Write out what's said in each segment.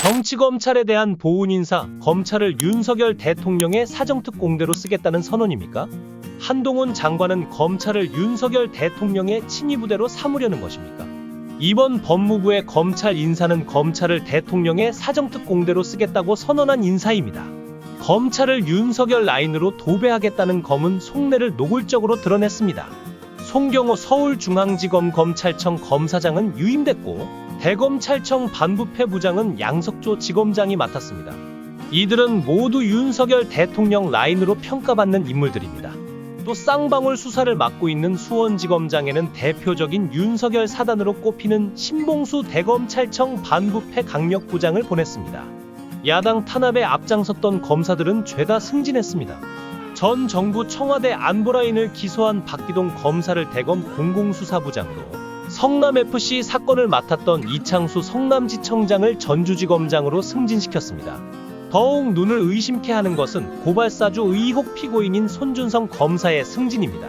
정치검찰에 대한 보훈 인사, 검찰을 윤석열 대통령의 사정특공대로 쓰겠다는 선언입니까? 한동훈 장관은 검찰을 윤석열 대통령의 친위부대로 삼으려는 것입니까? 이번 법무부의 검찰 인사는 검찰을 대통령의 사정특공대로 쓰겠다고 선언한 인사입니다. 검찰을 윤석열 라인으로 도배하겠다는 검은 속내를 노골적으로 드러냈습니다. 송경호 서울중앙지검 검찰청 검사장은 유임됐고 대검찰청 반부패 부장은 양석조 지검장이 맡았습니다. 이들은 모두 윤석열 대통령 라인으로 평가받는 인물들입니다. 또 쌍방울 수사를 맡고 있는 수원지검장에는 대표적인 윤석열 사단으로 꼽히는 신봉수 대검찰청 반부패 강력부장을 보냈습니다. 야당 탄압에 앞장섰던 검사들은 죄다 승진했습니다. 전 정부 청와대 안보라인을 기소한 박기동 검사를 대검 공공수사부장으로 성남FC 사건을 맡았던 이창수 성남지청장을 전주지검장으로 승진시켰습니다. 더욱 눈을 의심케 하는 것은 고발사주 의혹 피고인인 손준성 검사의 승진입니다.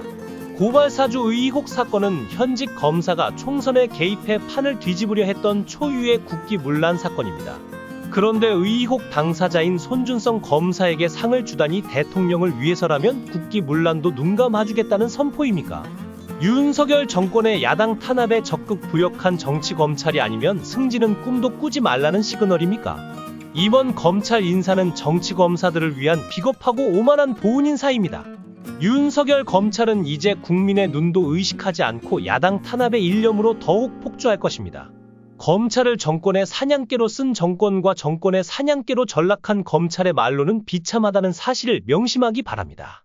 고발사주 의혹 사건은 현직 검사가 총선에 개입해 판을 뒤집으려 했던 초유의 국기문란 사건입니다. 그런데 의혹 당사자인 손준성 검사에게 상을 주다니 대통령을 위해서라면 국기문란도 눈 감아주겠다는 선포입니까? 윤석열 정권의 야당 탄압에 적극 부역한 정치 검찰이 아니면 승진은 꿈도 꾸지 말라는 시그널입니까? 이번 검찰 인사는 정치 검사들을 위한 비겁하고 오만한 보훈 인사입니다. 윤석열 검찰은 이제 국민의 눈도 의식하지 않고 야당 탄압의 일념으로 더욱 폭주할 것입니다. 검찰을 정권의 사냥개로 쓴 정권과 정권의 사냥개로 전락한 검찰의 말로는 비참하다는 사실을 명심하기 바랍니다.